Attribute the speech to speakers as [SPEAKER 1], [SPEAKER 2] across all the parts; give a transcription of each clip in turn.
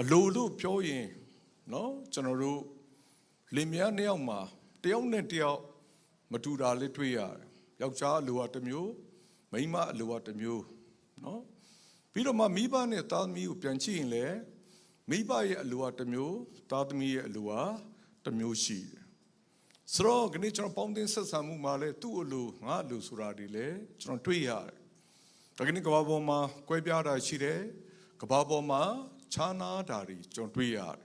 [SPEAKER 1] အလိုလို့ပြောရင်နော်ကျွန်တော်တို့လင်မယားနှစ်ယောက်မှာတယောက်နဲ့တယောက်မတူတာလေးတွေ့ရတယ်ယောက်ျားအလိုကတစ်မျိုးမိန်းမအလိုကတစ်မျိုးနော်ပြီးတော့မှမိဘနဲ့သားသမီးကိုပြန်ကြည့်ရင်လည်းမိဘရဲ့အလိုကတစ်မျိုးသားသမီးရဲ့အလိုကတစ်မျိုးရှိတယ်ဆိုတော့ခဏကျွန်တော်ပေါင်းတင်ဆက်ဆံမှုမှာလဲသူ့အလိုငါအလိုဆိုတာဒီလေကျွန်တော်တွေ့ရတယ်ဒါကနေ့ကဘာပေါ်မှာကွဲပြားတာရှိတယ်ကဘာပေါ်မှာ ခြားနာတာတွေကျွန်တော်တွေ့ရတယ်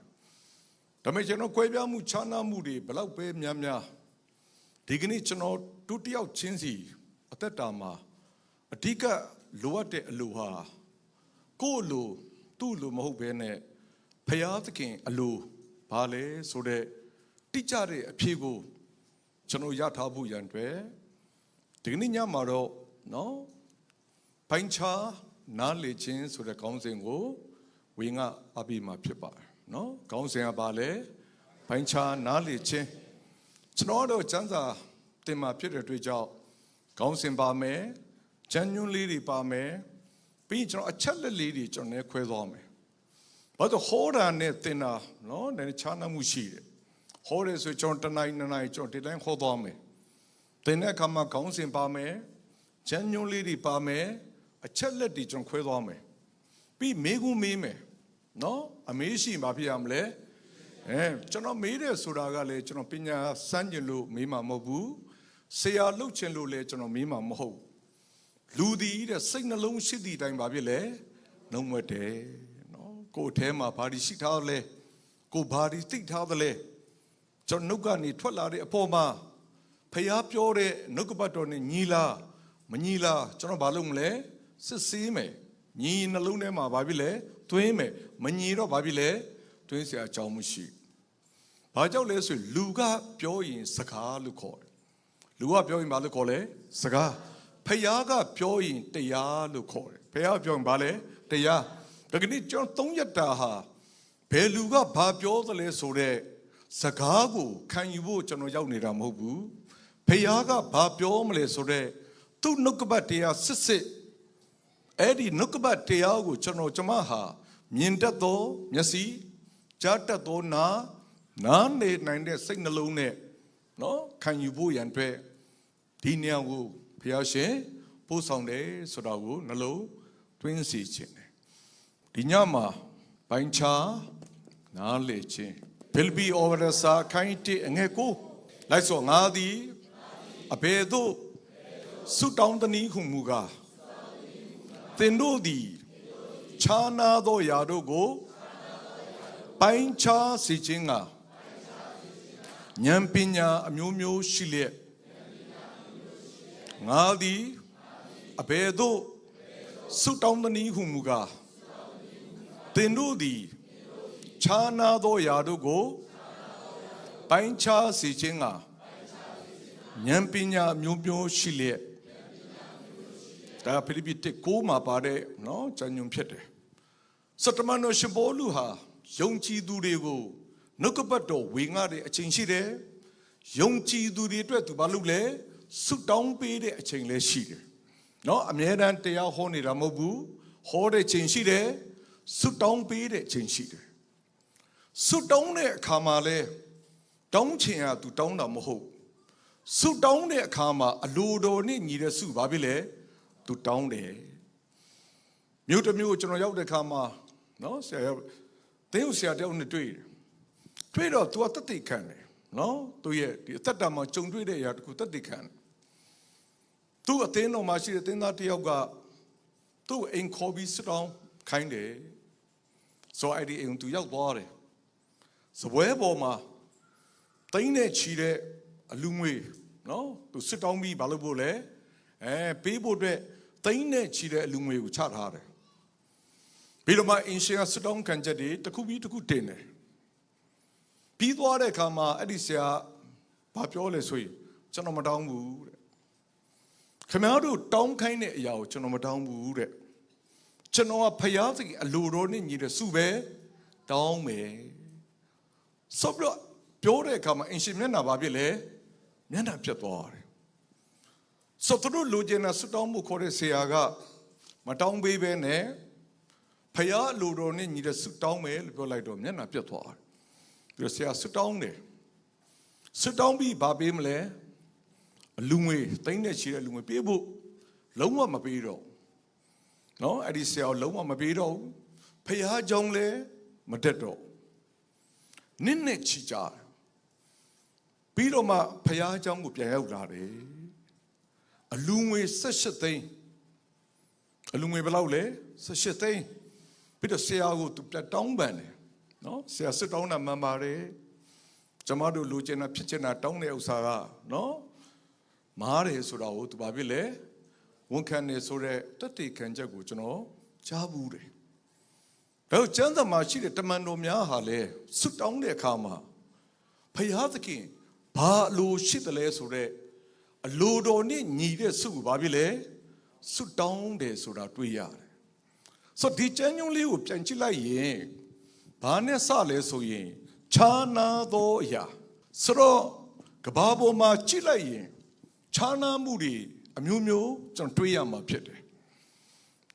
[SPEAKER 1] ဒါပေမဲ့ကျွန်တော်ကွဲပြားမှုခြားနာမှုတွေဘလောက်ပဲများများဒီကနေ့ကျွန်တော်တူတယောက်ချင်းစီအသက်တာမှာအဓိကလိုအပ်တဲ့အလိုဟာကိုယ့်အလိုသူ့အလိုမဟုတ်ဘဲနဲ့ဖယားသခင်အလိုဘာလဲဆိုတဲ့တိကျတဲ့အဖြေကိုကျွန်တော်ရထားဖို့ရန်အတွက်ဒီကနေ့ညမှာတော့နော်ပိုင်းခြားနားလေခြင်းဆိုတဲ့ခေါင်းစဉ်ကို ဝင်းကအပြည့်မှာဖြစ်ပါတယ်နော်ခေါင်းစဉ်ကဘာလဲပိုင်းခြားနားလေခြင်းကျွန်တော်တို့စံစာတင်မှာဖြစ်တဲ့အတွက်ကြောင့်ခေါင်းစဉ်ပါမယ်ဂျန်ညွန်းလေးတွေပါမယ်ပြီးရင်ကျွန်တော်အချက်လက်လေးတွေကျွန်တော်လည်းခွဲသွားမယ်ဘာလို့ဟောတာနဲ့တင်တာနော်နည်းနည်းခြားနားမှုရှိတယ်ဟောတယ်ဆိုကျွန်တော်တနိုင်နှစ်နိုင်ကျွန်တော်ဒီတိုင်းဟောသွားမယ်တင်တဲ့အခါမှာခေါင်းစဉ်ပါမယ်ဂျန်ညွန်းလေးတွေပါမယ်အချက်လက်တွေကျွန်တော်ခွဲသွားမယ်ပြီးမေးခွန်းမေးမယ် နော်အမေးရှိရင်ဘာဖြစ်ရမလဲအဲကျွန်တော်မေးတယ်ဆိုတာကလည်းကျွန်တော်ပညာစမ်းကျင်လို့မေးမှာမဟုတ်ဘူးဆရာလှုပ်ချင်လို့လည်းကျွန်တော်မေးမှာမဟုတ်ဘူးလူဒီတဲ့စိတ်နှလုံးရှိသည့်အတိုင်းဘာဖြစ်လဲနှုံးမွက်တယ်နော်ကိုယ်အဲထဲမှာဘာဒီရှိထားလဲကိုဘာဒီသိထားသလဲကျွန်တော်နှုတ်ကနေထွက်လာတဲ့အပေါ်မှာဖျားပြောတဲ့နှုတ်ကပတ်တော်နဲ့ညီလားမညီလားကျွန်တော်ဘာလုပ်မလဲစစ်ဆေးမယ်ညီနှလုံးထဲမှာဘာဖြစ်လဲ သွင်းမယ်မညီတော့ဘာဖြစ်လဲသွင်းเสียအကြောင်းမရှိဘာကြောင့်လဲဆိုရင်လူကပြောရင်စကားလို့ခေါ်တယ်လူကပြောရင်ဘာလို့ခေါ်လဲစကားဖယားကပြောရင်တရားလို့ခေါ်တယ်ဖယားပြောရင်ဘာလဲတရားဒါကနေ့ကျွန်တော်သုံးရတာဟာဘယ်လူကဘာပြောသလဲဆိုတော့စကားကိုခံယူဖို့ကျွန်တော်ရောက်နေတာမဟုတ်ဘူးဖယားကဘာပြောမလဲဆိုတော့သူ့နှုတ်ကပတ်တရားစစ်စစ် အဲ့ဒီနှုတ်ကပတ်တရားကိုကျွန်တော်ကျမဟာမြင်တတ်သောမျက်စိကြားတတ်သောနားနားနေနိုင်တဲ့စိတ်နှလုံးနဲ့နော်ခံယူဖို့ရန်အတွက်ဒီနေရာကိုဘုရားရှင်ပို့ဆောင်တယ်ဆိုတာကိုနှလုံးသွင်းစီခြင်းတယ်ဒီညမှာဘိုင်းချာနားလေခြင်းဖိလိပ္ပိဩဝါဒစာခိုင်းတဲ့အငယ်ကိုလိုက်ဆိုငါသည်အဘယ်သို့ဆုတောင်းတနည်းဟုမူကား သင်တို့သည်ခြားနာသောယာတို့ကိုပိုင်းခြားစေခြင်းကဉာဏ်ပညာအမျိုးမျိုးရှိလျက်ငါသည်အဘယ်သို့ဆုတောင်းသနည်းဟုမူကားသင်တို့သည်ခြားနာသောယာတို့ကိုပိုင်းခြားစေခြင်းကဉာဏ်ပညာအမျိုးမျိုးရှိလျက် ဒါဖိလိပ္ပိ1ကိုမှာပါတဲ့နော်ဇာညွန်ဖြစ်တယ်စတမန်တော်ရှင်ဘောလူဟာယုံကြည်သူတွေကိုနှုတ်ကပတ်တော်ဝေငှတဲ့အချိန်ရှိတယ်ယုံကြည်သူတွေအတွက်သူဘာလုပ်လဲဆုတောင်းပေးတဲ့အချိန်လည်းရှိတယ်နော်အမြဲတမ်းတရားဟောနေတာမဟုတ်ဘူးဟောတဲ့ချိန်ရှိတယ်ဆုတောင်းပေးတဲ့ချိန်ရှိတယ်ဆုတောင်းတဲ့အခါမှာလဲတောင်းချင်ရသူတောင်းတာမဟုတ်ဆုတောင်းတဲ့အခါမှာအလိုတော်နဲ့ညီတဲ့ဆုဘာဖြစ်လဲ သူတောင်းတယ်မြို့တစ်မြို့ကျွန်တော်ရောက်တဲ့အခါမှာနော်ဆရာရောက်တင်းဦးဆရာတယောက်နဲ့တွေ့တယ်တွေ့တော့ तू ကတတိခံတယ်နော်သူရဲ့ဒီအသက်တာမှာကြုံတွေ့တဲ့အရာတခုတတိခံတယ်သူ့အသင်းတော်မှာရှိတဲ့တင်းသားတယောက်ကသူ့အိမ်ခေါ်ပြီးစတောင်းခိုင်းတယ်ဆိုအဲ့ဒီအိမ်သူရောက်သွားတယ်စပွဲပေါ်မှာတိုင်းနဲ့ချီတဲ့အလူငွေနော်သူစစ်တောင်းပြီးဘာလုပ်ဖို့လဲအဲပေးဖို့အတွက် တိုင်းနဲ့ချီတဲ့အလူငွေကိုချထားတယ်ပြီးတော့မှအင်ရှင်ကစစ်တောင်းခံချက်တွေတစ်ခုပြီးတစ်ခုတင်တယ်ပြီးသွားတဲ့အခါမှာအဲ့ဒီဆရာဘာပြောလဲဆိုရင်ကျွန်တော်မတောင်းဘူးတဲ့ခင်ဗျားတို့တောင်းခိုင်းတဲ့အရာကိုကျွန်တော်မတောင်းဘူးတဲ့ကျွန်တော်ကဖျားသခင်အလိုတော်နဲ့ညီတဲ့စုပဲတောင်းမယ်ဆိုပြီးတော့ပြောတဲ့အခါမှာအင်ရှင်မျက်နှာဘာဖြစ်လဲမျက်နှာပြတ်သွားတယ် ဆိုတော့သူတို့လူကျင်တာဆွတောင်းမှုခေါ်တဲ့ဆရာကမတောင်းပေးပဲနဲ့ဖယားအလိုတော်နဲ့ညီတဲ့ဆုတောင်းမယ်လို့ပြောလိုက်တော့မျက်နှာပြတ်သွားတယ်ပြီးတော့ဆရာဆုတောင်းတယ်ဆုတောင်းပြီးဘာပေးမလဲအလူငွေတိမ့်နဲ့ချီတဲ့လူငွေပေးဖို့လုံးဝမပေးတော့ဘူးနော်အဲ့ဒီဆရာကိုလုံးဝမပေးတော့ဘူးဖယားကြောင့်လည်းမတက်တော့ဘူးနစ်နဲ့ချီကြတယ်ပြီးတော့မှဖယားကြောင့်ကိုပြန်ရောက်လာတယ် အလူငွေ18သိန်းအလူငွေဘယ်လောက်လဲ18သိန်းပြီးတော့ဆရာကိုသူပြတ်တောင်းပန်တယ်နော်ဆရာစစ်တောင်းတာမှန်ပါတယ်ကျမတို့လူကျင်တာဖြစ်ချင်တာတောင်းတဲ့ဥစ္စာကနော်မားတယ်ဆိုတာကိုသူဘာဖြစ်လဲဝန်ခံနေဆိုတဲ့တတိခံချက်ကိုကျွန်တော်ကြားဘူးတယ်ဒါကျမ်းစာမှာရှိတဲ့တမန်တော်များဟာလေဆွတောင်းတဲ့အခါမှာဖယားသခင်ဘာအလိုရှိတယ်လဲဆိုတော့ အလိုတော်နဲ့ညီတဲ့ဆုကိုဘာဖြစ်လဲဆွတောင်းတယ်ဆိုတာတွေ့ရတယ်ဆိုတော့ဒီကျမ်းညွှန်းလေးကိုပြန်ကြည့်လိုက်ရင်ဘာနဲ့စလဲဆိုရင်ခြားနာသောအရာဆိုတော့ကဘာပေါ်မှာကြည့်လိုက်ရင်ခြားနာမှုတွေအမျိုးမျိုးကျွန်တော်တွေးရမှာဖြစ်တယ်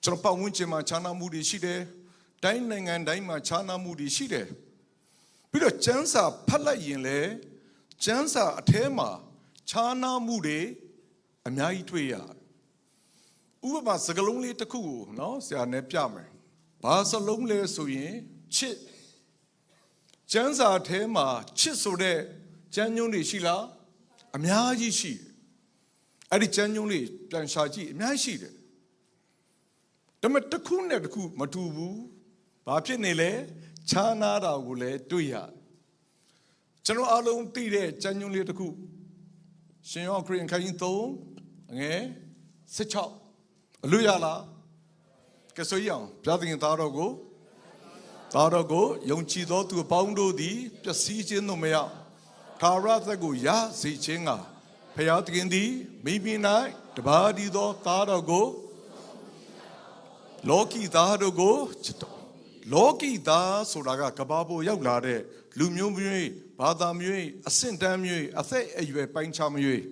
[SPEAKER 1] ကျွန်တော်ပတ်ဝန်းကျင်မှာခြားနာမှုတွေရှိတယ်တိုင်းနိုင်ငံတိုင်းမှာခြားနာမှုတွေရှိတယ်ပြီးတော့ကျမ်းစာဖတ်လိုက်ရင်လည်းကျမ်းစာအထဲမှာ ခြားနာမှုတွေအများကြီးတွေ့ရတယ်ဥပမာစကားလုံးလေးတစ်ခုကိုနော်ဆရာနဲ့ပြမယ်ဘာစလုံးလဲဆိုရင်ချစ်ကျမ်းစာထဲမှာချစ်ဆိုတဲ့ကျမ်းညွှန်းတွေရှိလားအများကြီးရှိတယ်အဲ့ဒီကျမ်းညွှန်းတွေပြန်ရှာကြည့်အများကြီးရှိတယ်ဒါပေမဲ့တစ်ခုနဲ့တစ်ခုမတူဘူးဘာဖြစ်နေလဲခြားနာတာကိုလည်းတွေ့ရတယ်ကျွန်တော်အလုံးသိတဲ့ကျမ်းညွှန်းလေးတစ်ခု ရှင်ယောခရစ်ခိုင်း3ငယ်16အလို့ရလားကဲဆိုရအောင်ပြသခင်သားတော်ကိုသားတော်ကိုယုံကြည်သောသူအပေါင်းတို့သည်ပျက်စီးခြင်းသို့မရောက်သာရသက်ကိုရစေခြင်းကဖျားသခင်သည်မိမိ၌တပါးဒီသောသားတော်ကိုလောကီသားတို့ကိုချစ်တော်လောကီသားဆိုတာကကဘာပေါ်ရောက်လာတဲ့လူမျိုးမျိုး ဘာသာမျိုးအဆင့်တန်းမျိုးအသက်အရွယ်ပိုင်းခြားမျိုး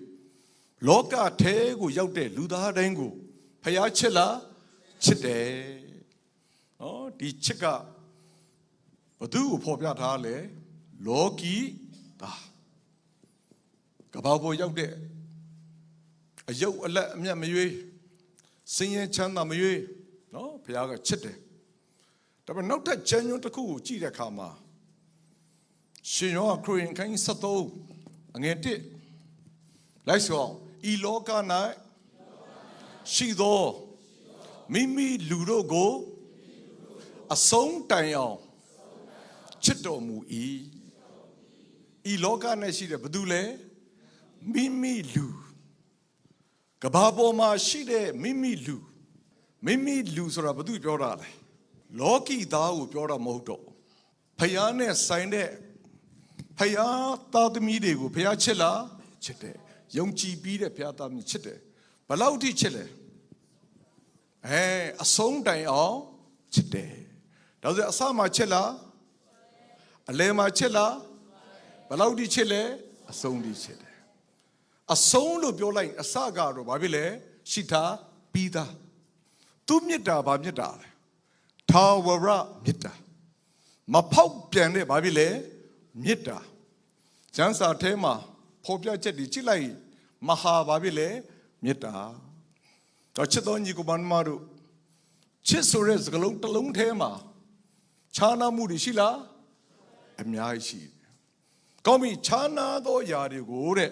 [SPEAKER 1] လောကထဲကိုရောက်တဲ့လူသားတိုင်းကိုဖျားချစ်လားချစ်တယ်။နော်ဒီချစ်ကဘသူ့ကိုဖော်ပြထားလဲလောကီသားကဘာပေါ်ရောက်တဲ့အယုတ်အလက်အမျက်မရွေးစင်ရင်ချမ်းသာမရွေးနော်ဘုရားကချစ်တယ်ဒါပေမဲ့နောက်ထပ်ကျမ်းညွှန်းတစ်ခုကိုကြည့်တဲ့အခါမှာ ရှင်ယောခရစ်ယာန်ခိုင်း73အငယ်1လိုက်ဆိုအောင်ဤလောက၌ရှိသောမိမိလူတို့ကိုအဆုံးတိုင်အောင်ချစ်တော်မူ၏ဤလောက၌ရှိတဲ့ဘသူလဲမိမိလူကဘာပေါ်မှာရှိတဲ့မိမိလူမိမိလူဆိုတာဘသူပြောတာလဲလောကီသားကိုပြောတာမဟုတ်တော့ဖယားနဲ့ဆိုင်တဲ့ ဖယားသားသမီးတွေကိုဖယားချစ်လားချစ်တယ်ယုံကြည်ပြီးတဲ့ဖယားသားသမီးချစ်တယ်ဘလောက်ထိချစ်လဲအဲအဆုံးတိုင်အောင်ချစ်တယ်ဒါဆိုအစမှာချစ်လားအလယ်မှာချစ်လားဘလောက်ထိချစ်လဲအဆုံးထိချစ်တယ်အဆုံးလို့ပြောလိုက်အစကတော့ဘာဖြစ်လဲရှိတာပြီးသားသူမြစ်တာဘာမြစ်တာလဲထာဝရမြစ်တာမဖောက်ပြန်တဲ့ဘာဖြစ်လဲ မြစ်တာကျမ်းစာထဲမှာဖော်ပြချက်တွေကြည့်လိုက်မဟာဘာဖြစ်လဲမြစ်တာတော့ချစ်တော်ညီကိုမမတို့ချစ်ဆိုတဲ့စကားလုံးတစ်လုံးထဲမှာခြားနာမှုတွေရှိလားအများကြီးရှိတယ်။ကောင်းပြီခြားနာသောຢာတွေကိုတဲ့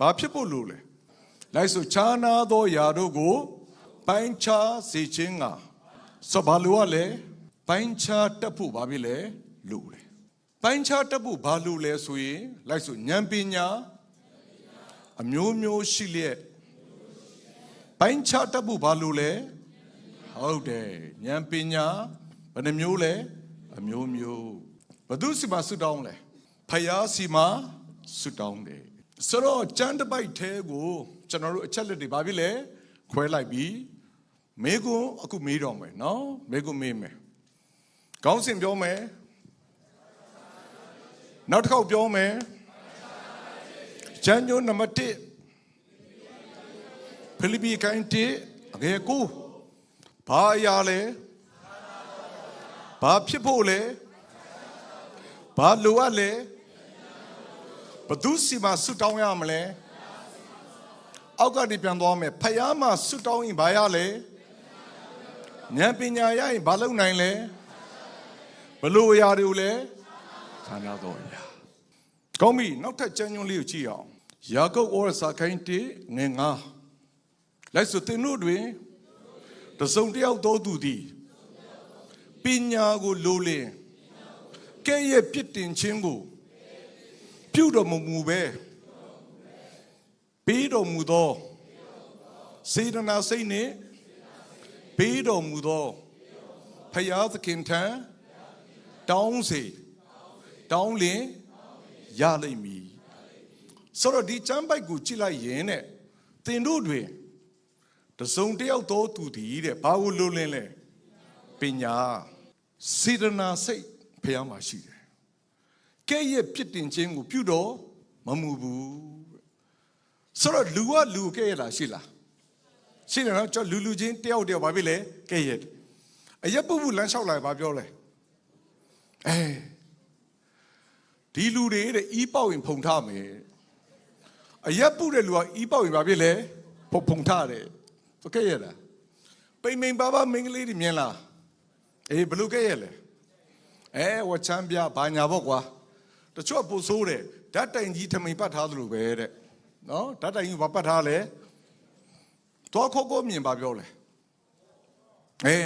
[SPEAKER 1] ဘာဖြစ်ဖို့လို့လဲ။လိုက်ဆိုခြားနာသောຢာတို့ကိုပိုင်းခြားစေခြင်းကဆိုဘာလို့ ਆ လဲပိုင်းခြားတက်ဖို့ဘာဖြစ်လဲလို့လဲ။ ပိုင်းခြားတက်ဖို့ဘာလို့လဲဆိုရင်လိုက်ဆိုဉာဏ်ပညာအမျိုးမျိုးရှိလျက်ပိုင်းခြားတက်ဖို့ဘာလို့လဲဟုတ်တယ်ဉာဏ်ပညာဘယ်နှမျိုးလဲအမျိုးမျိုးဘသူစီမှာဆွတောင်းလဲဖယားစီမှာဆွတောင်းတယ်ဆိုတော့ကျမ်းတစ်ပိုက်ထဲကိုကျွန်တော်တို့အချက်လက်တွေဘာဖြစ်လဲခွဲလိုက်ပြီးမေကွန်းအခုမေးတော့မယ်နော်မေကွန်းမေးမယ်ခေါင်းစဉ်ပြောမယ် နောက်တစ်ခေါက်ပြောမယ်ကျမ်းညွှန်းနံပါတ်1ဖိလိပ္ပိကိုင်း1အငယ်9ဘာအရာလဲဘာဖြစ်ဖို့လဲဘာလိုအပ်လဲဘသူစီမှာဆွတောင်းရမလဲအောက်ကနေပြန်သွားမယ်ဖယားမှာဆွတောင်းရင်ဘာရလဲဉာဏ်ပညာရရင်ဘာလုပ်နိုင်လဲဘလို့အရာတွေကိုလဲ ဆန္ဒတော်အရာကောင်းပြီနောက်ထပ်ကျမ်းညွှန်းလေးကိုကြည့်အောင်ယာကုပ်ဩရစာခိုင်းတေငယ်ငါလိုက်ဆိုသင်တို့တွင်တစုံတစ်ယောက်သောသူသည်ပညာကိုလိုလင်ကဲ့ရဲ့ပြစ်တင်ခြင်းကိုပြုတော်မမူပဲပေးတော်မူသောစေတနာစိတ်နှင့်ပေးတော်မူသောဖယားသခင်ထံတောင်းစေ တောင်းလင်ရလိမ့်မည်ဆိုတော့ဒီချမ်းပိုက်ကိုကြည့်လိုက်ရင်တဲ့သင်တို့တွင်တစုံတစ်ယောက်သောသူသည်တဲ့ဘာကိုလိုလင်လဲပညာစေတနာစိတ်ဖယားမှာရှိတယ်ကဲ့ရဲ့ပြစ်တင်ခြင်းကိုပြုတော့မမူဘူးဆိုတော့လူကလူကဲ့ရဲ့လားရှိလားရှိတယ်နော်ကျွန်တော်လူလူချင်းတယောက်တယောက်ဘာဖြစ်လဲကဲ့ရဲ့အရက်ပုပ်ပုလမ်းလျှောက်လာဘာပြောလဲအဲ ဒီလူတွေတဲ့ဤပေါက်ရင်ဖုန်ထားမယ်အရက်ပုတဲ့လူကဤပေါက်ရင်ဘာဖြစ်လဲဖုန်ဖုန်ထားတယ်သူကဲ့ရဲ့လားပိန်ပိန်ပါပါမင်္ဂလေးတွေမြင်လားအေးဘယ်လိုကဲ့ရဲ့လဲအဲဝချမ်းပြဘာညာပေါ့ကွာတချို့ကပို့ဆိုးတယ်ဓာတ်တိုင်ကြီးထမိန်ပတ်ထားသလိုပဲတဲ့နော်ဓာတ်တိုင်ကြီးဘာပတ်ထားလဲတော့ခေါကိုမြင်ပါပြောလဲအဲ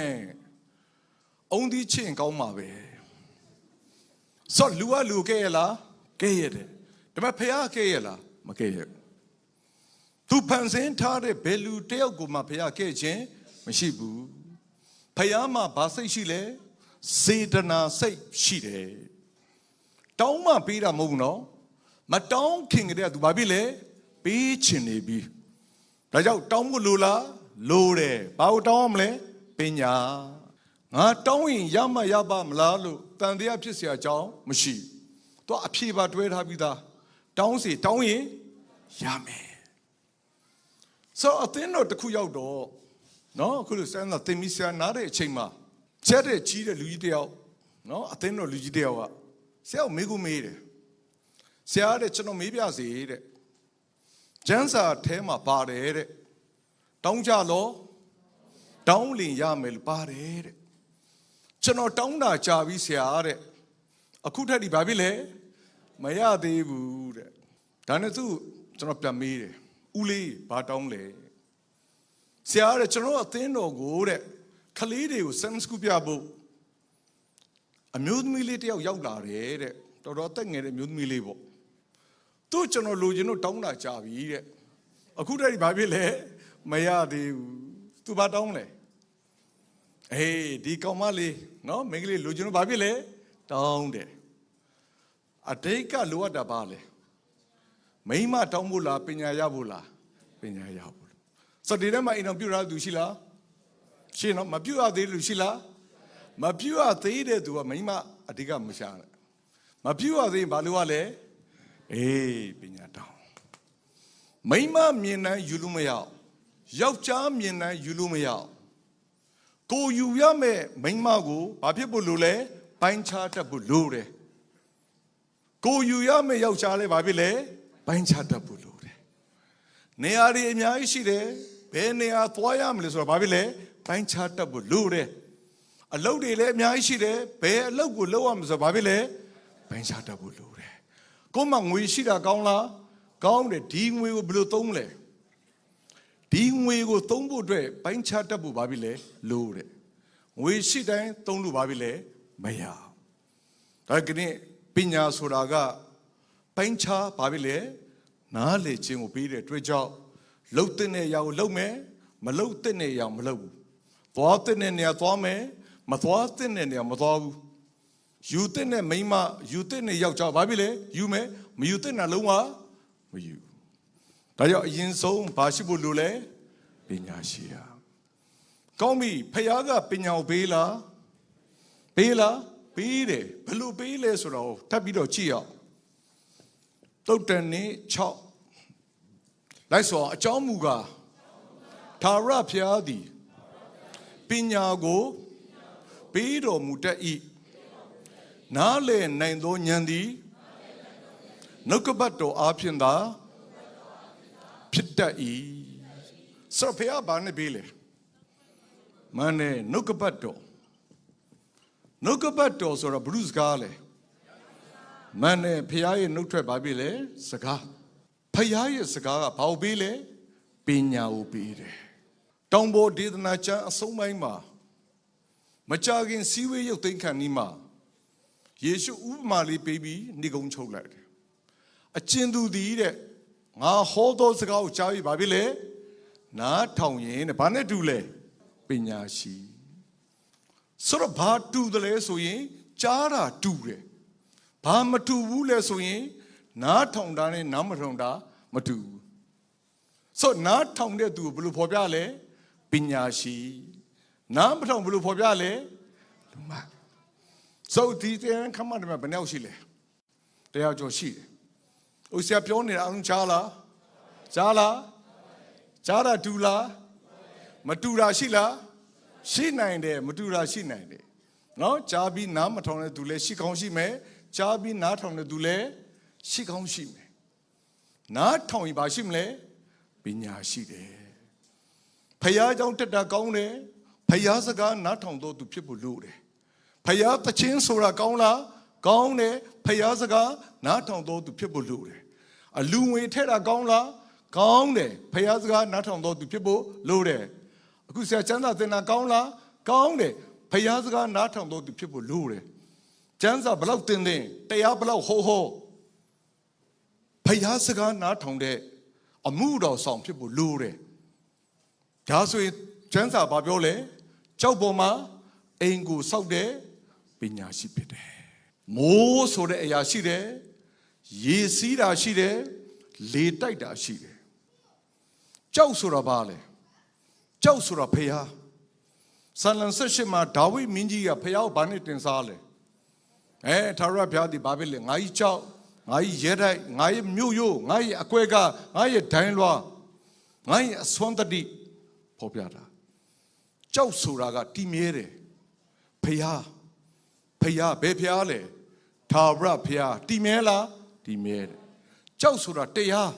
[SPEAKER 1] အုံဒီချင်းကောင်းမှာပဲ ဆော့လူကလူကဲ့ရလားကဲ့ရတယ်ဒါပေမဲ့ဖះကဲ့ရလားမကဲ့ရသူဖန်ဆင်းထားတဲ့ဘယ်လူတယောက်ကိုမှဖះကဲ့ခြင်းမရှိဘူးဖះမှာဘာစိတ်ရှိလဲစေတနာစိတ်ရှိတယ်တောင်းမှပေးတာမဟုတ်ဘူးနော်မတောင်းခင်ကတည်းကသူဘာဖြစ်လဲပေးချင်နေပြီဒါကြောင့်တောင်းဖို့လိုလားလိုတယ်ဘာလို့တောင်းရမလဲပညာငါတောင်းရင်ရမရပါမလားလို့ တန်တရားဖြစ်เสียအကြောင်းမရှိသူအဖြေပါတွဲထားပြီးသားတောင်းစီတောင်းရင်ရမယ်ဆိုအသင်းတော်တစ်ခုရောက်တော့နော်အခုလိုစမ်းသာတင်မီဆရာနားတဲ့အချိန်မှာချက်တဲ့ကြီးတဲ့လူကြီးတယောက်နော်အသင်းတော်လူကြီးတယောက်ကဆရာကိုမေးကိုမေးတယ်ဆရာတဲ့ကျွန်တော်မေးပြစေတဲ့ကျမ်းစာထဲမှာပါတယ်တဲ့တောင်းကြလောတောင်းလင်ရမယ်လို့ပါတယ်တဲ့ ကျွန်တော်တောင်းတာကြာပြီဆရာတဲ့အခုထက်ဒီဘာဖြစ်လဲမရသေးဘူးတဲ့ဒါနဲ့သူကျွန်တော်ပြန်မေးတယ်ဦးလေးဘာတောင်းလဲဆရာတဲ့ကျွန်တော်အသင်းတော်ကိုတဲ့ခလေးတွေကိုဆမ်စကူပြဖို့အမျိုးသမီးလေးတယောက်ရောက်လာတယ်တဲ့တော်တော်တက်ငယ်တဲ့မျိုးသမီးလေးပေါ့သူကျွန်တော်လိုချင်လို့တောင်းတာကြာပြီတဲ့အခုတည်းဘာဖြစ်လဲမရသေးဘူးသူဘာတောင်းလဲ အေးဒီကောင်မလေးနော်မိန်းကလေးလိုချင်လို့ဘာဖြစ်လဲတောင်းတယ်အတိတ်ကလိုအပ်တာပါလေမိန်းမတောင်းဖို့လားပညာရဖို့လားပညာရဖို့ဆိုတော့ဒီထဲမှာအိမ်တော်ပြုရသူရှိလားရှိနော်မပြုရသေးလူရှိလားမပြုရသေးတဲ့သူကမိန်းမအဓိကမရှာနဲ့မပြုရသေးရင်ဘာလို့ရလဲအေးပညာတောင်းမိန်းမမြင်နိုင်ယူလို့မရအောင်ယောက်ျားမြင်နိုင်ယူလို့မရအောင် ကိုယူရမဲ့မိန်းမကိုဘာဖြစ်ဖို့လိုလဲပိုင်းခြားတတ်ဖို့လိုတယ်ကိုယူရမဲ့ယောက်ျားလည်းဘာဖြစ်လဲပိုင်းခြားတတ်ဖို့လိုတယ်နေရာတွေအများကြီးရှိတယ်ဘယ်နေရာသွားရမလဲဆိုတော့ဘာဖြစ်လဲပိုင်းခြားတတ်ဖို့လိုတယ်အလုပ်တွေလည်းအများကြီးရှိတယ်ဘယ်အလုပ်ကိုလုပ်ရမလဲဆိုတော့ဘာဖြစ်လဲပိုင်းခြားတတ်ဖို့လိုတယ်ကိုမငွေရှိတာကောင်းလားကောင်းတယ်ဒီငွေကိုဘယ်လိုသုံးမလဲ ဒီငွေကိုသုံးဖို့အတွက်ပိုင်းခြားတတ်ဖို့ဘာဖြစ်လဲလို့တဲ့ငွေရှိတိုင်းသုံးလို့ဘာဖြစ်လဲမရဒါကနေ့ပညာဆိုတာကပိုင်းခြားဘာဖြစ်လဲနားလေခြင်းကိုပြီးတဲ့အတွက်ကြောင့်လှုပ်တဲ့နေရာကိုလှုပ်မယ်မလှုပ်တဲ့နေရာမလှုပ်ဘူးသွားတဲ့နေရာသွားမယ်မသွားတဲ့နေရာမသွားဘူးယူတဲ့နဲ့မိမယူတဲ့နဲ့ယောက်ျားဘာဖြစ်လဲယူမယ်မယူတဲ့နဲ့လုံးဝမယူ ဒါကြောင့်အရင်ဆုံးဘာရှိဖို့လိုလဲပညာရှိရကောင်းပြီဖခင်ကပညာကိုပေးလားပေးလားပေးတယ်ဘယ်လိုပေးလဲဆိုတော့ထပ်ပြီးတော့ကြည့်အောင်တုတ်တန်နေ6လိုက်ဆိုအကြောင်းမူကားသာရဖျားသည်ပညာကိုပပေးတော်မူတတ်၏နားလေနိုင်သောဉာဏ်သည်နှုတ်ကပတ်တော်အားဖြင့်သာဖြစ် တတ်၏ဆိုတော့ဖခင်ဘာနဲ့ပေးလဲမန်နဲ့နှုတ်ကပတ်တော်နှုတ်ကပတ်တော်ဆိုတော့ဘုရုစကားလဲမန်နဲ့ဖခင်ရဲ့နှုတ်ထွက်ပါပြီလေစကားဖခင်ရဲ့စကားကဘာကိုပေးလဲပညာကိုပေးတယ်တောင်ပေါ်ဒေသနာကျမ်းအဆုံးပိုင်းမှာမကြခင်စီဝေးရုပ်သိမ်းခံနီးမှာယေရှုဥပမာလေးပေးပြီးဏိကုံးချုပ်လိုက်တယ်အကျဉ်သူသည်တဲ့ ငါဟောသောစကားကိုကြားပြီးပါပြီလေနားထောင်ရင်တဲ့ဘာနဲ့တူလဲပညာရှိဆိုတော့ဘာတူတယ်လဲဆိုရင်ကြားတာတူတယ်ဘာမတူဘူးလဲဆိုရင်နားထောင်တာနဲ့နားမထောင်တာမတူဘူးဆိုတော့နားထောင်တဲ့သူကိုဘယ်လိုဖော်ပြလဲပညာရှိနားမထောင်ဘယ်လိုဖော်ပြလဲလူမဆိုတော့ဒီတဲ့ခမတ်တယ်ဘယ်နှယောက်ရှိလဲတရားကျော်ရှိတယ်။ ဦးဆရာပြောနေတာအောင်ကြားလားကြားလားကြားတာတူလားမတူတာရှိလားရှိနိုင်တယ်မတူတာရှိနိုင်တယ်နော်ကြားပြီးနားမထောင်တဲ့သူလည်းရှိကောင်းရှိမယ်ကြားပြီးနားထောင်တဲ့သူလည်းရှိကောင်းရှိမယ်နားထောင်ရင်ဘာရှိမလဲပညာရှိတယ်ဖယားကြောင့်တက်တာကောင်းတယ်ဖယားစကားနားထောင်တော့သူဖြစ်ဖို့လိုတယ်ဖယားတချင်းဆိုတာကောင်းလား ကောင်းတယ်ဖယားစကားနားထောင်တော့သူဖြစ်ဖို့လိုတယ်အလူငွေထဲတာကောင်းလားကောင်းတယ်ဖယားစကားနားထောင်တော့သူဖြစ်ဖို့လိုတယ်အခုဆရာချမ်းသာတင်တာကောင်းလားကောင်းတယ်ဖယားစကားနားထောင်တော့သူဖြစ်ဖို့လိုတယ်ကျမ်းစာဘလောက်တင်တင်တရားဘလောက်ဟောဟောဖယားစကားနားထောင်တဲ့အမှုတော်ဆောင်ဖြစ်ဖို့လိုတယ်ဒါဆိုရင်ကျမ်းစာဘာပြောလဲကြောက်ပေါ်မှာအိမ်ကိုစောက်တဲ့ပညာရှိဖြစ်တယ် မိုးဆိုတဲ့အရာရှိတယ်ရေစီးတာရှိတယ်လေတိုက်တာရှိတယ်ကြောက်ဆိုတာဘာလဲကြောက်ဆိုတာဖယားဆန်လန်ဆက်ရှိမှာဒါဝိမင်းကြီးကဖယားကိုဘာနဲ့တင်စားလဲအဲထာဝရဘုရားဒီဘာဖြစ်လဲငါကြီးကြောက်ငါကြီးရဲတိုက်ငါရဲ့မြို့ရိုးငါရဲ့အကွဲကငါရဲ့ဒိုင်းလွားငါရဲ့အစွမ်းတတိဖော်ပြတာကြောက်ဆိုတာကတီမြဲတယ်ဖယားဖယားဘယ်ဖယားလဲ ထာဝရဖယားတီမြဲလားတီမြဲတယ်ကြောက်ဆိုတာတရား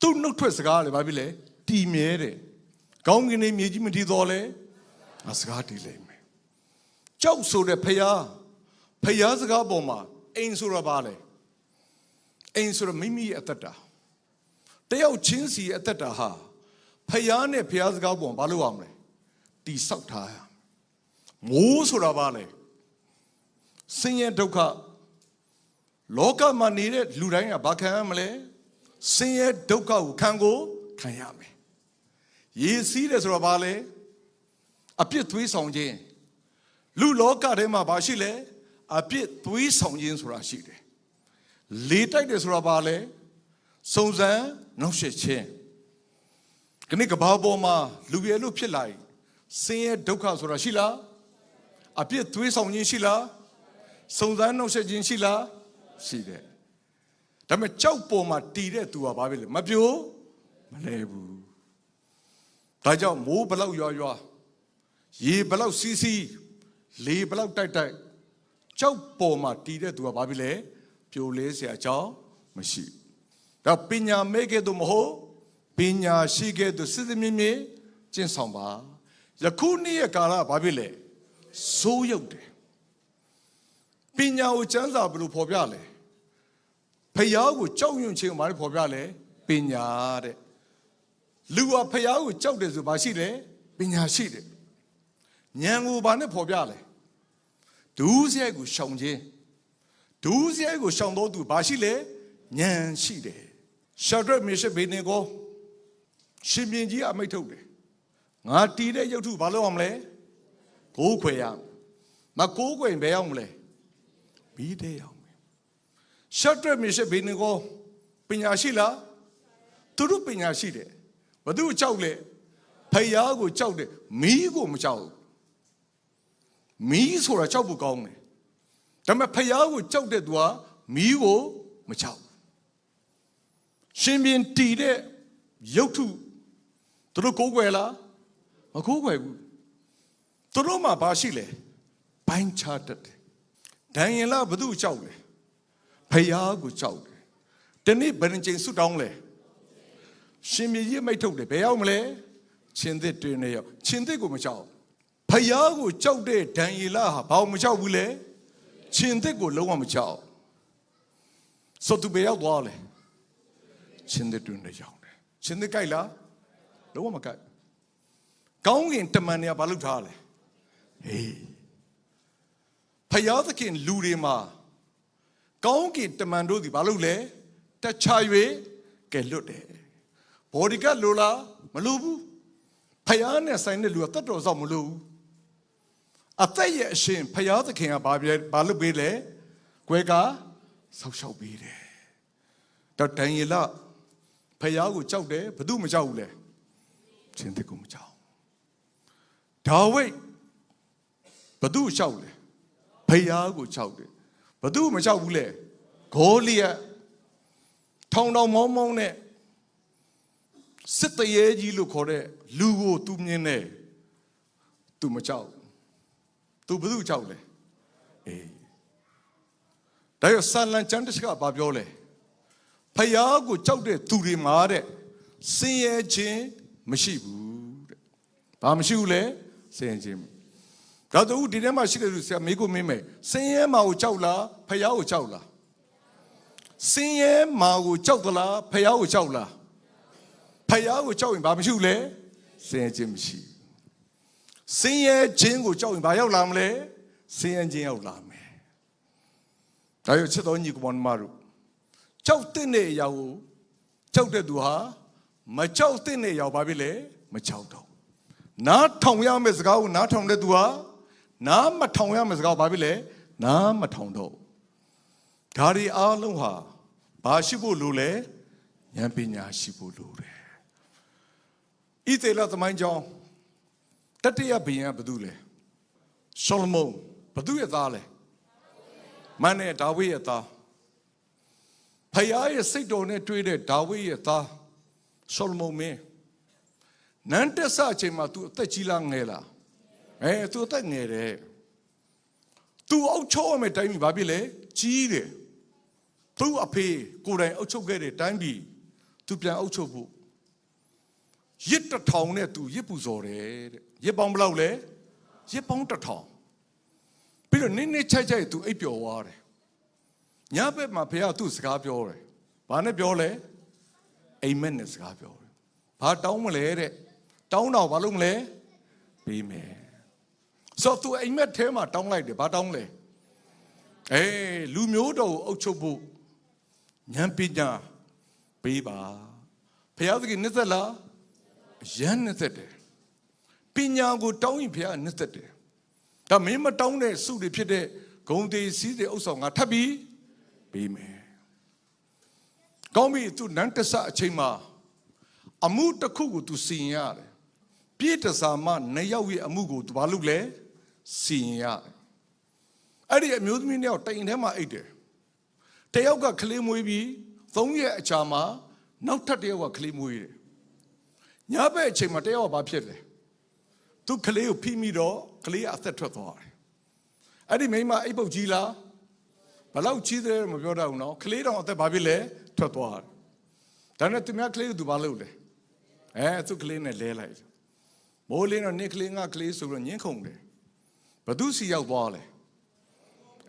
[SPEAKER 1] သူ့နှုတ်ထွက်စကားလေဘာဖြစ်လဲတီမြဲတယ်ကောင်းကင်နေမြေကြီးမတည်တော်လဲငါစကားတည်လိမ့်မယ်ကြောက်ဆိုတဲ့ဖယားဖယားစကားပေါ်မှာအိမ်ဆိုတာဘာလဲအိမ်ဆိုတာမိမိရဲ့အသက်တာတယောက်ချင်းစီရဲ့အသက်တာဟာဖယားနဲ့ဖယားစကားပေါ်ဘာလို့အောင်လဲတီဆောက်ထားရမိုးဆိုတာဘာလဲ ဆင်းရဲဒုက္ခလောကမှာနေတဲ့လူတိုင်းကဘာခံရမလဲဆင်းရဲဒုက္ခကိုခံကိုခံရမယ်ရေစီးတယ်ဆိုတော့ဘာလဲအပြစ်သွေးဆောင်ခြင်းလူလောကထဲမှာဘာရှိလဲအပြစ်သွေးဆောင်ခြင်းဆိုတာရှိတယ်လေတိုက်တယ်ဆိုတာဘာလဲစုံစမ်းနှောက်ယှက်ခြင်းခဏကဘာပေါ်မှာလူရည်လို့ဖြစ်လာရင်ဆင်းရဲဒုက္ခဆိုတာရှိလားအပြစ်သွေးဆောင်ခြင်းရှိလား စုံစမ်းနှောက်ယှက်ခြင်းရှိလားရှိတယ်ဒါပေမဲ့ကြောက်ပေါ်မှာတည်တဲ့သူကဘာဖြစ်လဲမပြိုမလဲဘူးဒါကြောင့်မိုးဘလောက်ရွာရွာရေဘလောက်စီးစီးလေဘလောက်တိုက်တိုက်ကြောက်ပေါ်မှာတည်တဲ့သူကဘာဖြစ်လဲပြိုလဲเสียအကြောင်းမရှိဒါပညာမဲ့ကဲ့သို့မဟုတ်ပညာရှိကဲ့သို့စစ်စစ်မြင့်မြင့်ကျင့်ဆောင်ပါယခုနေ့ရဲ့ကာလဘာဖြစ်လဲစိုးရုပ်တယ် ပညာကိုကျမ်းစာဘယ်လိုဖော်ပြလဲဖယားကိုကြောက်ရွံ့ခြင်းကိုဘာလို့ဖော်ပြလဲပညာတဲ့လူကဖယားကိုကြောက်တယ်ဆိုဘာရှိလဲပညာရှိတယ်ဉာဏ်ကိုဘာနဲ့ဖော်ပြလဲဒူးစရိုက်ကိုရှောင်ခြင်းဒူးစရိုက်ကိုရှောင်တော့သူဘာရှိလဲဉာဏ်ရှိတယ်ရှာဒရက်မေရှေဘေနေကိုရှင်ပြန်ကြီးအမိတ်ထုတ်တယ်ငါတီးတဲ့ရုပ်ထုဘာလုပ်အောင်မလဲကိုးခွေရမကိုးခွေဘယ်အောင်မလဲ ဘီးတဲ့အောင်ရှက်တဲ့မြေရှက်ဘေးနေကိုပညာရှိလားသူတို့ပညာရှိတယ်ဘသူကြောက်လဲဖယားကိုကြောက်တယ်မီးကိုမကြောက်ဘူးမီးဆိုတာကြောက်ဖို့ကောင်းတယ်ဒါပေမဲ့ဖယားကိုကြောက်တဲ့သူကမီးကိုမကြောက်ရှင်ပြန်တီတဲ့ရုပ်ထုသူတို့ကိုးကွယ်လားမကိုးကွယ်ဘူးသူတို့မှာဘာရှိလဲပိုင်းခြားတတ်တယ် ဒံရင်လဘသူကြောက်လဲဖယားကိုကြောက်တယ်ဒီနေ့ဘယ်နှချိန်ဆုတောင်းလဲရှင်မြေကြီးမိတ်ထုတ်တယ်ဘယ်ရောက်မလဲချင်းသစ်တွင်နေရောက်ချင်းသစ်ကိုမကြောက်ဖယားကိုကြောက်တဲ့ဒံရင်လဟာဘာလို့မကြောက်ဘူးလဲချင်းသစ်ကိုလုံးဝမကြောက်ဆိုသူဘယ်ရောက်သွားလဲချင်းသစ်တွင်နေရောက်တယ်ချင်းသစ်ကြိုက်လားလုံးဝမကြိုက်ကောင်းကင်တမန်တွေကဘာလုပ်ထားလဲဟေး ဖယားသခင်လူတွေမှာကောင်းကင်တမန်တို့ဒီဘာလုပ်လဲတခြား၍ကဲလွတ်တယ်ဘော်ဒီကတ်လိုလားမလိုဘူးဖယားနဲ့ဆိုင်တဲ့လူကတတ်တော်ဆောင်မလိုဘူးအသက်ရဲ့အရှင်ဖယားသခင်ကဘာပြဘာလုပ်ပေးလဲကွဲကဆောက်ရှောက်ပေးတယ်တော့ဒံယေလဖယားကိုကြောက်တယ်ဘသူမကြောက်ဘူးလဲချင်းသစ်ကိုမကြောက်ဒါဝိဒ်ဘသူကြောက်လဲ ဖယားကိုကြောက်တယ်ဘသူမကြောက်ဘူးလဲဂိုလိယထောင်တော်မောင်းမောင်းနဲ့စစ်တရေကြီးလို့ခေါ်တဲ့လူကိုသူမြင်တယ်သူမကြောက်သူဘသူကြောက်လဲအေးဒါရဆန်လန်ချန်တစကဘာပြောလဲဖယားကိုကြောက်တဲ့သူတွေမှာတဲ့စင်ရဲ့ခြင်းမရှိဘူးတဲ့ဘာမရှိဘူးလဲစင်ရဲ့ခြင်း ဒါတော့ဒီထဲမှာရှိတဲ့လူဆရာမေးကိုမင်းမယ်စင်ရဲမာကိုကြောက်လားဖယားကိုကြောက်လားစင်ရဲမာကိုကြောက်သလားဖယားကိုကြောက်လားဖယားကိုကြောက်ရင်ဘာမရှိဘူးလဲစင်ရဲခြင်းမရှိစင်ရဲခြင်းကိုကြောက်ရင်ဘာရောက်လာမလဲစင်ရဲခြင်းရောက်လာမယ်ဒါရချစ်တော်ညီကောင်မတို့ကြောက်တဲ့အရာကိုကြောက်တဲ့သူဟာမကြောက်တဲ့အရာဘာဖြစ်လဲမကြောက်တော့နားထောင်ရမယ့်စကားကိုနားထောင်တဲ့သူဟာ နားမထောင်ရမယ့်စကားဘာဖြစ်လဲနားမထောင်တော့ဒါတွေအားလုံးဟာဘာရှိဖို့လိုလဲဉာဏ်ပညာရှိဖို့လိုတယ်ဣသေလသမိုင်းကြောင်းတတိယဘုရင်ကဘသူလဲရှောလမုန်ဘသူရဲ့သားလဲမန်နဲ့ဒါဝိဒ်ရဲ့သားဖယားရဲ့စိတ်တော်နဲ့တွေ့တဲ့ဒါဝိဒ်ရဲ့သားရှောလမုန်မင်းနန်းတက်ဆအချိန်မှာ तू အသက်ကြီးလားငယ်လား အဲသူအသက်ငယ်တယ်သူအုပ်ချုပ်ရမယ့်တိုင်းပြည်ဘာဖြစ်လဲကြီးတယ်သူ့အဖေကိုယ်တိုင်အုပ်ချုပ်ခဲ့တဲ့တိုင်းပြည်သူပြန်အုပ်ချုပ်ဖို့ရစ်တထောင်နဲ့သူရစ်ပူစော်တယ်တဲ့ရစ်ပေါင်းဘယ်လောက်လဲရစ်ပေါင်းတထောင်ပြီးတော့နင်းနေချိုက်ချိုက်သူအိပ်ပျော်သွားတယ်ညဘက်မှာဖေကသူ့စကားပြောတယ်ဘာနဲ့ပြောလဲအိမ်မက်နဲ့စကားပြောတယ်ဘာတောင်းမလဲတဲ့တောင်းတော့ဘာလုပ်မလဲပေးမယ် ဆိုတော့ तू အိမ်မက်ထဲမှာတောင်းလိုက်တယ်ဘာတောင်းလဲအေးလူမျိုးတော်ကိုအုပ်ချုပ်ဖို့ဉာဏ်ပညာပေးပါဘုရားသခင်နှစ်သက်လားရမ်းနှစ်သက်တယ်ပညာကိုတောင်းရင်ဘုရားနှစ်သက်တယ်ဒါမင်းမတောင်းတဲ့စုတွေဖြစ်တဲ့ဂုံသေးစည်းတွေဥစ္စာငါထပ်ပြီးပေးမယ်ကောင်းပြီသူနန်းတဆအချိန်မှာအမှုတစ်ခုကိုသူစီရင်ရတယ်ပြည့်တစားမနှစ်ယောက်ရဲ့အမှုကိုသူဘာလုပ်လဲ စီရင်ရတယ်အဲ့ဒီအမျိုးသမီးနှစ်ယောက်တိုင်ထဲမှာအိတ်တယ်တယောက်ကကလေးမွေးပြီးသုံးရက်အကြာမှာနောက်ထပ်တယောက်ကကလေးမွေးတယ်ညဘက်အချိန်မှာတယောက်ကဘာဖြစ်လဲသူကလေးကိုဖိမိတော့ကလေးကအသက်ထွက်သွားတယ်အဲ့ဒီမိန်းမအိတ်ပုတ်ကြီးလားဘလောက်ကြီးတယ်မပြောတတ်ဘူးနော်ကလေးတော်အသက်ဘာဖြစ်လဲထွက်သွားတယ်ဒါနဲ့သူများကလေးကသူဘာလုပ်လဲအဲသူကလေးနဲ့လဲလိုက်မိုးလင်းတော့နစ်ကလေးငါကလေးဆိုတော့ညှင်းခုန်တယ် ဘသူစီရောက်သွားလဲ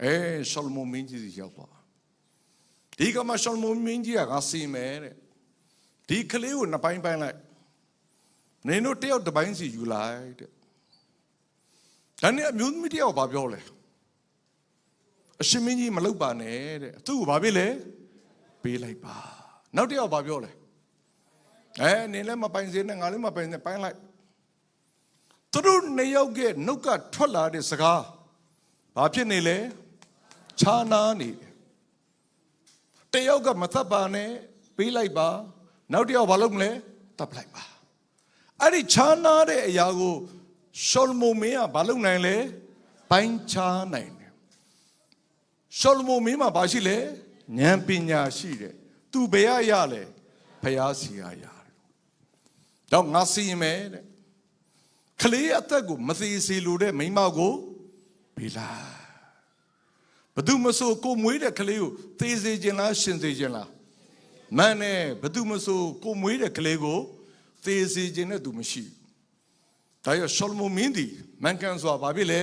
[SPEAKER 1] အဲရှောလမုန်မင်းကြီးစီရောက်သွားဒီကမှာရှောလမုန်မင်းကြီးကစီမယ်တဲ့ဒီကလေးကိုနှစ်ပိုင်းပိုင်းလိုက်နင်တို့တယောက်တစ်ပိုင်းစီယူလိုက်တဲ့ဒါနဲ့အမျိုးသမီးတယောက်ဘာပြောလဲအရှင်မင်းကြီးမလုပ်ပါနဲ့တဲ့သူ့ကိုဘာဖြစ်လဲပေးလိုက်ပါနောက်တစ်ယောက်ဘာပြောလဲအဲနင်လည်းမပိုင်စေနဲ့ငါလည်းမပိုင်စေပိုင်းလိုက် သူတို့နှစ်ယောက်ကနှုတ်ကထွက်လာတဲ့စကားဘာဖြစ်နေလဲခြားနာနေတယ်တယောက်ကမသက်ပါနဲ့ပေးလိုက်ပါ နောက်တစ်ယောက်ဘာလုပ်မလဲတပ်လိုက်ပါအဲ့ဒီခြားနာတဲ့အရာကိုရှောလမုန်မင်းကဘာလုပ်နိုင်လဲပိုင်းခြားနိုင်တယ်ရှောလမုန်မင်းမှာဘာရှိလဲဉာဏ်ပညာရှိတယ်သူဘယ်ရရလဲဖျားစီရရတယ်တော့ငါစီရင်မယ်တဲ့ ကလေးအသက်ကိုမသေးစေလိုတဲ့မိန်းမကိုပေးလားဘသူမဆိုကိုမွေးတဲ့ကလေးကိုသေစေခြင်းလားရှင်စေခြင်းလားမန်နဲ့ဘသူမဆိုကိုမွေးတဲ့ကလေးကိုသေစေခြင်းနဲ့သူမရှိဘူးဒါရရှောလမုန်မင်းဒီမန်ကန်စွာဘာဖြစ်လဲ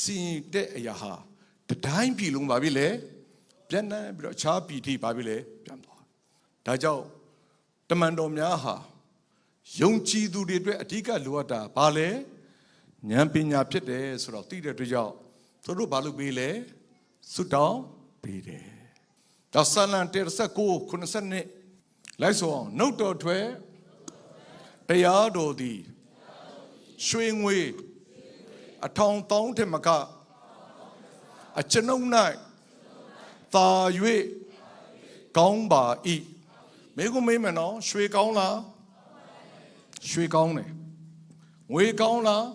[SPEAKER 1] စီရင်တဲ့အရာဟာတတိုင်းပြည်လုံးဘာဖြစ်လဲပြန်နှံ့ပြီးတော့အခြားပြည်ထိဘာဖြစ်လဲပြန်သွားဒါကြောင့်တမန်တော်များဟာ ယုံကြည်သူတွေအတွက်အဓိကလိုအပ်တာဘာလဲဉာဏ်ပညာဖြစ်တယ်ဆိုတော့သိတဲ့အတွက်ကြောင့်သူတို့ဘာလုပ်ပေးလဲစွတ်တောင်းပေးတယ်ဒါဆလန်39ခုနှစ်လိုက်ဆိုအောင်နှုတ်တော်ထွက်တရားတော်သည်ရွှေငွေအထောင်တောင်းထက်မကအကျွန်ုပ်၌သာ၍ကောင်းပါ၏မေကုမေးမယ်နော်ရွှေကောင်းလား ရွှေကောင်းတယ်ငွေကောင်းလား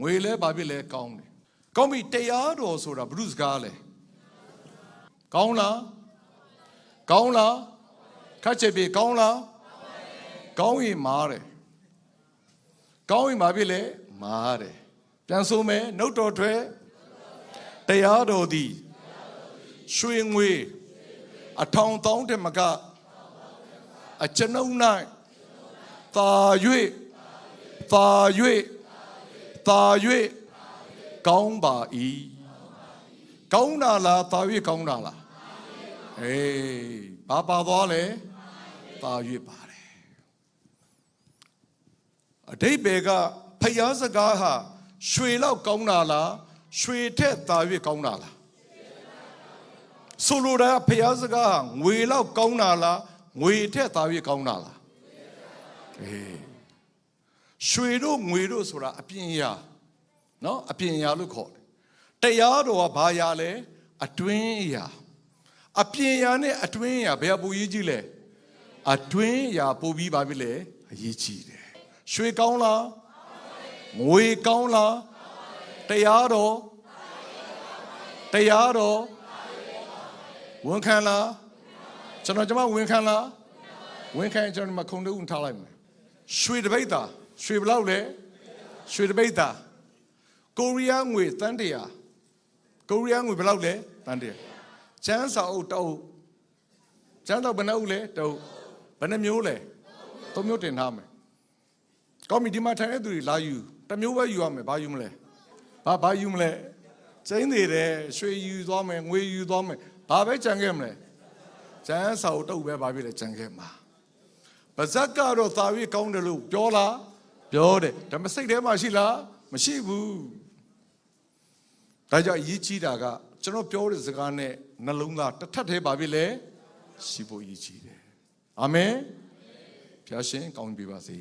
[SPEAKER 1] ငွေလဲဘာဖြစ်လဲကောင်းတယ်ကောင်းပြီတရားတော်ဆိုတာဘုရုစကားလဲကောင်းလားကောင်းလားခက်ချက်ပြေကောင်းလားကောင်းရင်မားတယ်ကောင်းရင်ဘာဖြစ်လဲမာတယ်ပြန်ဆိုမယ်နှုတ်တော်ထွက်တရားတော်သည်ရွှေငွေအထောင်တောင်းတဲ့မကအကျွန်ုပ်၌ သာ၍သာ၍သာ၍ကောင်းပါ၏ကောင်းတာလားသာ၍ကောင်းတာလားအေးဘာပါသွားလဲသာ၍ပါတယ်အတိတ်ဘေကဖျားစကားဟာရွှေလောက်ကောင်းတာလားရွှေထက်သာ၍ကောင်းတာလားဆိုလိုတာကဖျားစကားဟာငွေလောက်ကောင်းတာလားငွေထက်သာ၍ကောင်းတာလား အေးရွှေတို့ငွေတို့ဆိုတာအပြင်ရာနော်အပြင်ရာလို့ခေါ်တယ်တရားတော်ကဘာရာလဲအတွင်းရာအပြင်ရာနဲ့အတွင်းရာဘယ်ဟာပိုရေးကြီးလဲအတွင်းရာပိုပြီးပါပြီလေအရေးကြီးတယ်ရွှေကောင်းလားငွေကောင်းလားတရားတော်တရားတော်ဝန်ခံလားကျွန်တော်ကျမဝန်ခံလားဝန်ခံကျွန်တော်ဒီမှာခုံတုံးထားလိုက်မယ် ရွှေတပိတ်တာရွှေဘယ်လောက်လဲရွှေတပိတ်တာကိုရီးယားငွေတန်းတရာကိုရီးယားငွေဘယ်လောက်လဲတန်းတရာကျန်းစာအုပ်တောက်ကျန်းတော့ဘယ်နှအုပ်လဲတောက်ဘယ်နှမျိုးလဲသုံးမျိုးတင်ထားမယ်ကောင်းပြီဒီမှာထိုင်တဲ့သူတွေလာယူတစ်မျိုးပဲယူရမယ်ဘာယူမလဲဘာဘာယူမလဲကျင်းနေတယ်ရွှေယူသွားမယ်ငွေယူသွားမယ်ဘာပဲကြံခဲ့မလဲကျန်းစာအုပ်တုပ်ပဲဘာဖြစ်လဲကြံခဲ့မှာ ပါဇက်ကတော့သာဝေးကောင်းတယ်လို့ပြောလားပြောတယ်ဒါမစိတ်ထဲမှာရှိလားမရှိဘူးဒါကြောင့်အရေးကြီးတာကကျွန်တော်ပြောတဲ့စကားနဲ့နှလုံးသားတစ်ထပ်တည်းပါပြီလေရှိဖို့အရေးကြီးတယ်အာမင်ဖျားရှင်ကောင်းပြီပါစေ